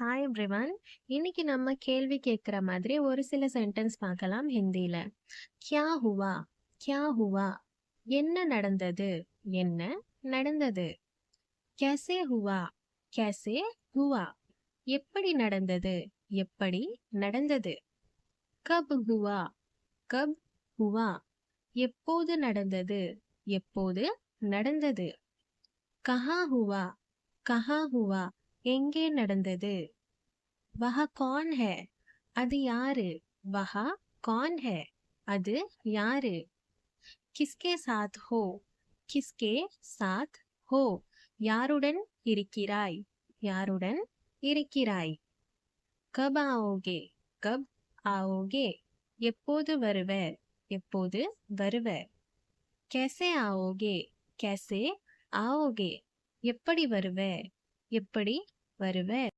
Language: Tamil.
ஹாய் எவ்ரிவன் இன்னைக்கு நம்ம கேள்வி கேட்குற மாதிரி ஒரு சில சென்டென்ஸ் பார்க்கலாம் ஹிந்தியில். கியா ஹுவா? கியா ஹுவா? என்ன நடந்தது? என்ன நடந்தது? கேசே ஹுவா? கேசே ஹுவா? எப்படி நடந்தது? எப்படி நடந்தது? கப் ஹுவா? கப் ஹுவா? எப்போது நடந்தது? எப்போது நடந்தது? கஹா ஹுவா? கஹா ஹுவா? எங்கே நடந்தது? வஹா கான் ஹே. அது யாரு? வஹா கான் ஹே. அது யாரு? கிஸ்கே சாத் ஹோ. கிஸ்கே சாத் ஹோ. யாருடன் இருக்கிறாய்? யாருடன் இருக்கிறாய்? கப் ஆவோகே. கப் ஆவோகே. எப்போது வருவ எப்போது வருவ கேசே ஆவோகே. கேசே ஆவோகே. எப்படி வருவ எப்படி வருவ